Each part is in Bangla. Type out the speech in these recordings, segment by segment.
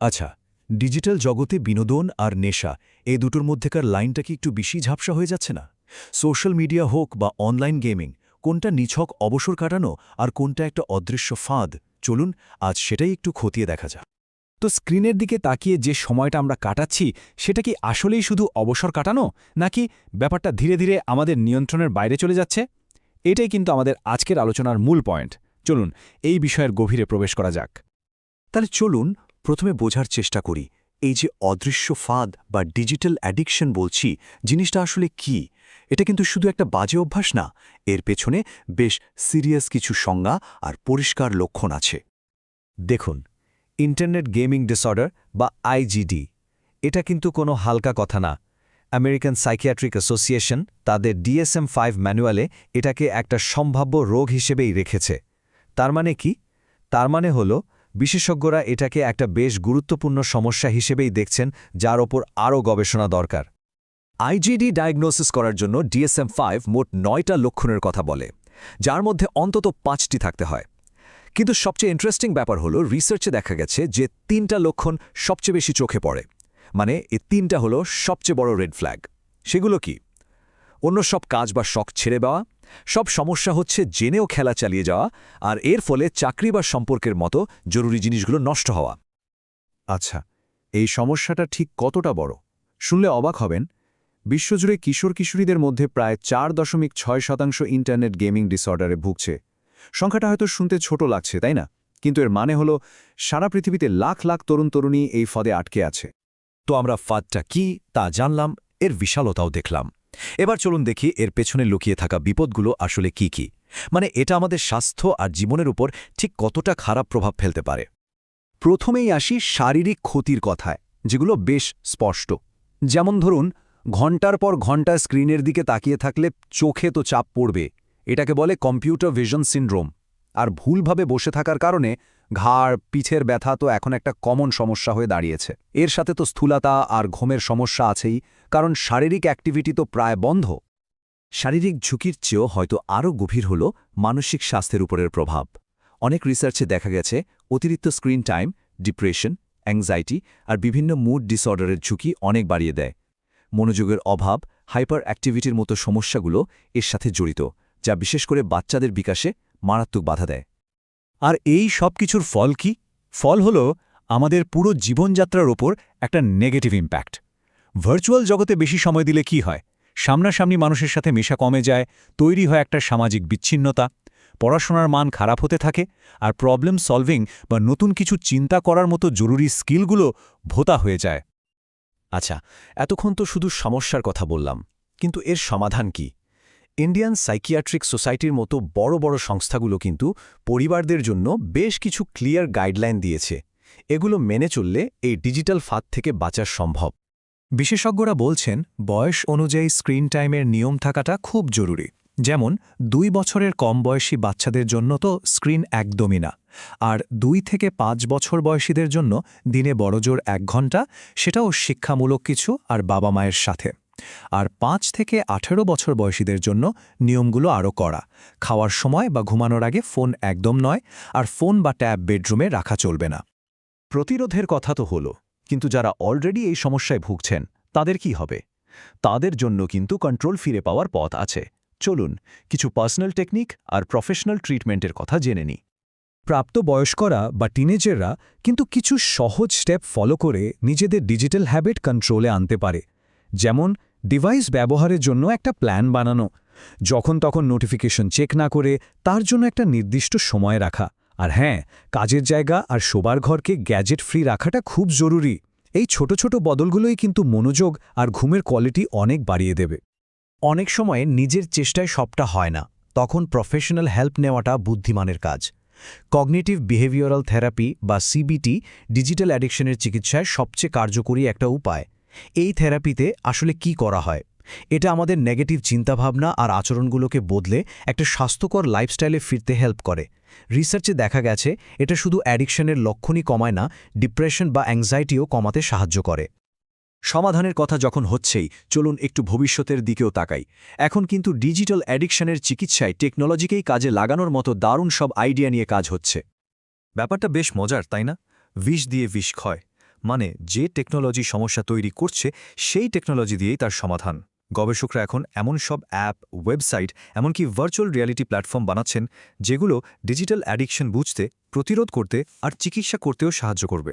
আচ্ছা ডিজিটাল জগতে বিনোদন আর নেশা এই দুটোর মধ্যেকার লাইনটা কি একটু বেশি ঝাপসা হয়ে যাচ্ছে না? সোশ্যাল মিডিয়া হোক বা অনলাইন গেমিং, কোনটা নিছক অবসর কাটানো আর কোনটা একটা অদৃশ্য ফাঁদ? চলুন, আজ সেটাই একটু খতিয়ে দেখা যাক। তো স্ক্রিনের দিকে তাকিয়ে যে সময়টা আমরা কাটাচ্ছি, সেটা কি আসলেই শুধু অবসর কাটানো? নাকি ব্যাপারটা ধীরে ধীরে আমাদের নিয়ন্ত্রণের বাইরে চলে যাচ্ছে? এটাই কিন্তু আমাদের আজকের আলোচনার মূল পয়েন্ট। চলুন, এই বিষয়ের গভীরে প্রবেশ করা যাক। তাহলে চলুন প্রথমে বোঝার চেষ্টা করি, এই যে অদৃশ্য ফাঁদ বা ডিজিটাল অ্যাডিকশন বলছি, জিনিসটা আসলে কি? এটা কিন্তু শুধু একটা বাজে অভ্যাস না, এর পেছনে বেশ সিরিয়াস কিছু সংজ্ঞা আর পরিষ্কার লক্ষণ আছে। দেখুন, ইন্টারনেট গেমিং ডিসঅর্ডার বা আইজিডি এটা কিন্তু কোনো হালকা কথা না। আমেরিকান সাইকিয়াট্রিক অ্যাসোসিয়েশন তাদের ডিএসএম ফাইভ ম্যানুয়ালে এটাকে একটা সম্ভাব্য রোগ হিসেবেই রেখেছে। তার মানে কি? তার মানে হল বিশেষজ্ঞরা এটাকে একটা বেশ গুরুত্বপূর্ণ সমস্যা হিসেবেই দেখছেন, যার ওপর আরও গবেষণা দরকার। আইজিডি ডায়াগনোসিস করার জন্য ডিএসএম ফাইভ মোট নয়টা লক্ষণের কথা বলে, যার মধ্যে অন্তত পাঁচটি থাকতে হয়। কিন্তু সবচেয়ে ইন্টারেস্টিং ব্যাপার হলো রিসার্চে দেখা গেছে যে তিনটা লক্ষণ সবচেয়ে বেশি চোখে পড়ে। মানে এ তিনটা হলো সবচেয়ে বড় রেড ফ্ল্যাগ সেগুলো কি? অন্য সব কাজ বা শখ ছেড়ে দেওয়া সব সমস্যা হচ্ছে জেনেও খেলা চালিয়ে যাওয়া আর এর ফলে চাকরি বা সম্পর্কের মতো জরুরি জিনিসগুলো নষ্ট হওয়া। আচ্ছা এই সমস্যাটা ঠিক কতটা বড়? শুনলে অবাক হবেন। বিশ্বজুড়ে কিশোর কিশোরীদের মধ্যে প্রায় চার দশমিক ছয় শতাংশ ইন্টারনেট গেমিং ডিসঅর্ডারে ভুগছে। সংখ্যাটা হয়তো শুনতে ছোট লাগছে, তাই না? কিন্তু এর মানে হল সারা পৃথিবীতে লাখ লাখ তরুণ তরুণী এই ফদে আটকে আছে। তো আমরা ফাঁদটা কি তা জানলাম, এর বিশালতাও দেখলাম। এবার চলুন দেখি এর পেছনে লুকিয়ে থাকা বিপদগুলো আসলে কি কি। মানে এটা আমাদের স্বাস্থ্য আর জীবনের উপর ঠিক কতটা খারাপ প্রভাব ফেলতে পারে। প্রথমেই আসি শারীরিক ক্ষতির কথায়, যেগুলো বেশ স্পষ্ট। যেমন ধরুন, ঘণ্টার পর ঘণ্টা স্ক্রিনের দিকে তাকিয়ে থাকলে চোখে তো চাপ পড়বে, এটাকে বলে কম্পিউটার ভিশন সিন্ড্রোম। আর ভুলভাবে বসে থাকার কারণে ঘাড়, পিঠের ব্যথা তো এখন একটা কমন সমস্যা হয়ে দাঁড়িয়েছে। এর সাথে তো স্থূলতা আর ঘুমের সমস্যা আছেই, কারণ শারীরিক অ্যাক্টিভিটি তো প্রায় বন্ধ। শারীরিক ঝুঁকির চেয়েও হয়তো আরও গভীর হল মানসিক স্বাস্থ্যের উপরের প্রভাব। অনেক রিসার্চে দেখা গেছে, অতিরিক্ত স্ক্রিন টাইম ডিপ্রেশন অ্যাংজাইটি আর বিভিন্ন মুড ডিসঅর্ডারের ঝুঁকি অনেক বাড়িয়ে দেয়। মনোযোগের অভাব হাইপার অ্যাক্টিভিটির মতো সমস্যাগুলো এর সাথে জড়িত, যা বিশেষ করে বাচ্চাদের বিকাশে মারাত্মক বাধা দেয়। আর এই সব কিছুর ফল কি? ফল হল আমাদের পুরো জীবনযাত্রার ওপর একটা নেগেটিভ ইম্প্যাক্ট ভার্চুয়াল জগতে বেশি সময় দিলে কি হয়? সামনাসামনি মানুষের সাথে মেশা কমে যায়, তৈরি হয় একটা সামাজিক বিচ্ছিন্নতা। পড়াশোনার মান খারাপ হতে থাকে, আর প্রবলেম সলভিং বা নতুন কিছু চিন্তা করার মতো জরুরি স্কিলগুলো ভোতা হয়ে যায়। আচ্ছা এতক্ষণ তো শুধু সমস্যার কথা বললাম, কিন্তু এর সমাধান কি? ইন্ডিয়ান সাইকিয়াট্রিক সোসাইটির মতো বড় বড় সংস্থাগুলো কিন্তু পরিবারদের জন্য বেশ কিছু ক্লিয়ার গাইডলাইন দিয়েছে। এগুলো মেনে চললে এই ডিজিটাল ফাঁদ থেকে বাঁচা সম্ভব। বিশেষজ্ঞরা বলছেন, বয়স অনুযায়ী স্ক্রিন টাইমের নিয়ম থাকাটা খুব জরুরি। যেমন, দুই বছরের কম বয়সী বাচ্চাদের জন্য তো স্ক্রিন একদমই না। আর দুই থেকে পাঁচ বছর বয়সীদের জন্য দিনে বড়জোর এক ঘণ্টা, সেটাও শিক্ষামূলক কিছু আর বাবা মায়ের সাথে। আর পাঁচ থেকে আঠেরো বছর বয়সীদের জন্য নিয়মগুলো আরও করা খাওয়ার সময় বা ঘুমানোর আগে ফোন একদম নয়, আর ফোন বা ট্যাব বেডরুমে রাখা চলবে না। প্রতিরোধের কথা তো হলো, কিন্তু যারা অলরেডি এই সমস্যায় ভুগছেন, তাদের কি হবে? তাদের জন্য কিন্তু কন্ট্রোল ফিরে পাওয়ার পথ আছে। চলুন, কিছু পার্সোনাল টেকনিক আর প্রফেশনাল ট্রিটমেন্টের কথা জেনে নিই। প্রাপ্ত বয়স্করা বা টিনেজাররা কিন্তু কিছু সহজ স্টেপ ফলো করে নিজেদের ডিজিটাল হ্যাবিট কন্ট্রোলে আনতে পারে। যেমন ডিভাইস ব্যবহারের জন্য একটা প্ল্যান বানানো। যখন তখন নোটিফিকেশন চেক না করে, তার জন্য একটা নির্দিষ্ট সময় রাখা। আর হ্যাঁ কাজের জায়গা আর শোবার ঘরকে গ্যাজেট ফ্রি রাখাটা খুব জরুরি। এই ছোট ছোট বদলগুলোই কিন্তু মনোযোগ আর ঘুমের কোয়ালিটি অনেক বাড়িয়ে দেবে। অনেক সময় নিজের চেষ্টায় সবটা হয় না। তখন প্রফেশনাল হেল্প নেওয়াটা বুদ্ধিমানের কাজ। কগনিটিভ বিহেভিয়ারাল থেরাপি বা সিবিটি ডিজিটাল অ্যাডিকশনের চিকিৎসায় সবচেয়ে কার্যকরী একটা উপায়। এই থেরাপিতে আসলে কি করা হয়? এটা আমাদের নেগেটিভ চিন্তাভাবনা আর আচরণগুলোকে বদলে একটা স্বাস্থ্যকর লাইফস্টাইলে ফিরতে হেল্প করে। রিসার্চে দেখা গেছে, এটা শুধু অ্যাডিকশনের লক্ষণই কমায় না ডিপ্রেশন বা অ্যাংজাইটিও কমাতে সাহায্য করে। সমাধানের কথা যখন হচ্ছেই, চলুন একটু ভবিষ্যতের দিকেও তাকাই। এখন কিন্তু ডিজিটাল অ্যাডিকশনের চিকিৎসায় টেকনোলজিকেই কাজে লাগানোর মতো দারুণ সব আইডিয়া নিয়ে কাজ হচ্ছে। ব্যাপারটা বেশ মজার, তাই না? বিষ দিয়ে বিষ ক্ষয়। মানে যে টেকনোলজি সমস্যা তৈরি করছে, সেই টেকনোলজি দিয়েই তার সমাধান। গবেষকরা এখন এমন সব অ্যাপ ওয়েবসাইট এমনকি ভার্চুয়াল রিয়ালিটি প্ল্যাটফর্ম বানাচ্ছেন, যেগুলো ডিজিটাল অ্যাডিকশন বুঝতে, প্রতিরোধ করতে আর চিকিৎসা করতেও সাহায্য করবে।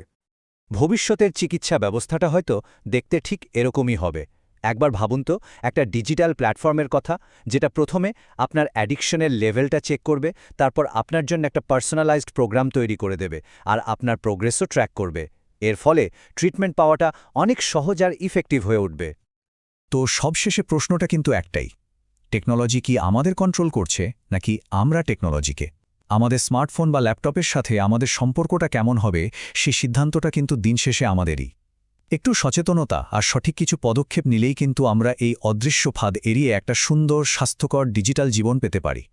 ভবিষ্যতের চিকিৎসা ব্যবস্থাটা হয়তো দেখতে ঠিক এরকমই হবে। একবার ভাবুন তো, একটা ডিজিটাল প্ল্যাটফর্মের কথা, যেটা প্রথমে আপনার অ্যাডিকশনের লেভেলটা চেক করবে, তারপর আপনার জন্য একটা পার্সোনালাইজড প্রোগ্রাম তৈরি করে দেবে, আর আপনার প্রোগ্রেসও ট্র্যাক করবে। এর ফলে ট্রিটমেন্ট পাওয়াটা অনেক সহজ আর ইফেক্টিভ হয়ে উঠবে। তো সবশেষে প্রশ্নটা কিন্তু একটাই। টেকনোলজি কি আমাদের কন্ট্রোল করছে, নাকি আমরা টেকনোলজিকে আমাদের স্মার্টফোন বা ল্যাপটপের সাথে আমাদের সম্পর্কটা কেমন হবে, সে সিদ্ধান্তটা কিন্তু দিন শেষে আমাদেরই। একটু সচেতনতা আর সঠিক কিছু পদক্ষেপ নিলেই কিন্তু আমরা এই অদৃশ্য ফাঁদ এড়িয়ে একটা সুন্দর, স্বাস্থ্যকর ডিজিটাল জীবন পেতে পারি।